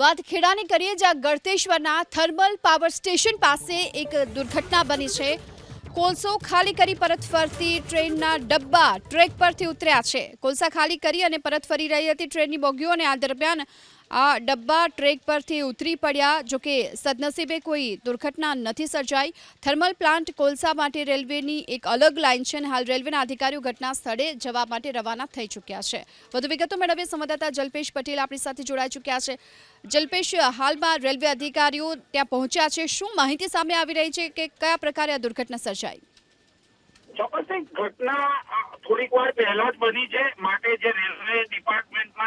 વાત ખેડાની કરીએ જ્યાં ગળતેશ્વરના થર્મલ પાવર સ્ટેશન પાસે એક દુર્ઘટના બની છે. કોલસો ખાલી કરી પરત ફરતી ટ્રેનના ડબ્બા ટ્રેક પરથી ઉતર્યા છે. કોલસા ખાલી કરી અને પરત ફરી રહી હતી ટ્રેનની બોગીઓ અને આ દરમિયાન આ ડબ્બા ટ્રેક પરથી ઉતરી પડ્યા જોકે સદનસીબે કોઈ દુર્ઘટના નથી સર્જાઈ. થર્મલ પ્લાન્ટ કોલસા માટે રેલવેની એક અલગ લાઇન છે અને હાલ રેલવેના અધિકારીઓ ઘટના સ્થળે જવા માટે રવાના થઈ ચૂક્યા છે. વધુ વિગતો મેળવીએ, સંવાદદાતા જલ્પેશ પટેલ આપણી સાથે જોડાઈ ચૂક્યા છે. જલ્પેશ, હાલમાં રેલવે અધિકારીઓ ત્યાં પહોંચ્યા છે. શું માહિતી સામે આવી રહી છે કે કયા પ્રકારે આ દુર્ઘટના સર્જાઈ? ચોક્કસ ઘટના થોડીક વાર પહેલા જ બની છે. માટે જે રેલવે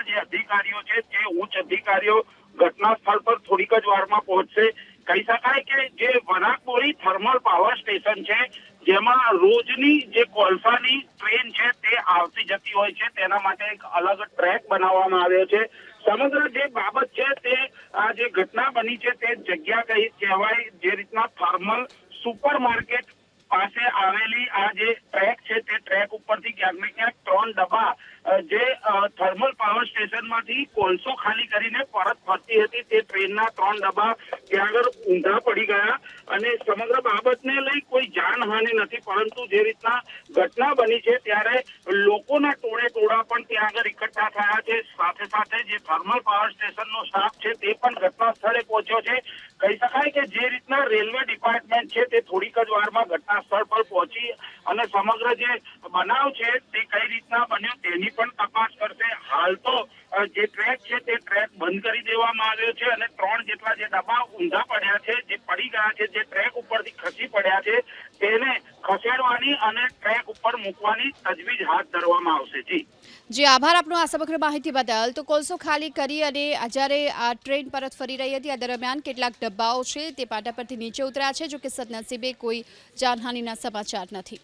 ડિપાર્ટમેન્ટના જે અધિકારીઓ છે તે ઉચ્ચ અધિકારીઓ ઘટના સ્થળ પર થોડીક જ વારમાં પહોંચશે. કહી શકાય કે જે વરાકબોરી થર્મલ પાવર સ્ટેશન છે, જેમાં રોજની જે કોલસાની ટ્રેન છે, તે આવતી જતી હોય છે. તેના માટે એક અલગ ટ્રેક બનાવવામાં આવ્યો છે. સમગ્ર જે બાબત છે, તે આ જે ઘટના બની છે, તે જગ્યા કહી કહેવાય, જે રીતના થર્મલ સુપર માર્કેટ પાસે આવેલી આ જે ટ્રેક છે, તે ટ્રેક ઉપરથી ક્યાંક ને ક્યાંક ત્રણ ડબ્બા જે થર્મલ પાવર સ્ટેશનમાંથી કોલસો ખાલી કરીને પરત ફરતી હતી તે ટ્રેનના ત્રણ ડબ્બા ત્યાં આગળ ઊંધા પડી ગયા અને સમગ્ર બાબતને લઈ કોઈ જાનહાનિ નથી. પરંતુ જે રીતના ઘટના બની છે ત્યારે લોકોના ટોળે ટોળા પણ ત્યાં આગળ એકઠા થયા છે. સાથે સાથે જે થર્મલ પાવર સ્ટેશનનો સ્ટાફ છે તે પણ ઘટના સ્થળે પહોંચ્યો છે. કહી શકાય કે જે રીતના રેલવે ડિપાર્ટમેન્ટ છે તે થોડીક જ વારમાં ઘટના સ્થળ પર પહોંચી અને સમગ્ર જે બનાવ છે તે કઈ રીતના બન્યો તેની પણ તપાસ કરશે. હાલ તો જે ટ્રેક છે તે ટ્રેક બંધ કરી દેવામાં આવ્યો છે અને ત્રણ જેટલા જે ડબ્બા ઊંધા પડ્યા છે, જે પડી ગયા છે, જે ટ્રેક ઉપરથી ખસી પડ્યા છે, તેને ખસેડવાની અને ટ્રેક ઉપર મૂકવાની તજવીજ હાથ ધરવામાં આવશે. જી. જી, આભાર આપનો આ સમગ્ર માહિતી બદલ. તો કોલસો ખાલી કરી અને જ્યારે આ ટ્રેન પરત ફરી રહી હતી, આ દરમિયાન કેટલાક ડબ્બાઓ છે તે પાટા પરથી નીચે ઉતર્યા છે, જો કે સદનસીબે કોઈ જાનહાનિના સમાચાર નથી.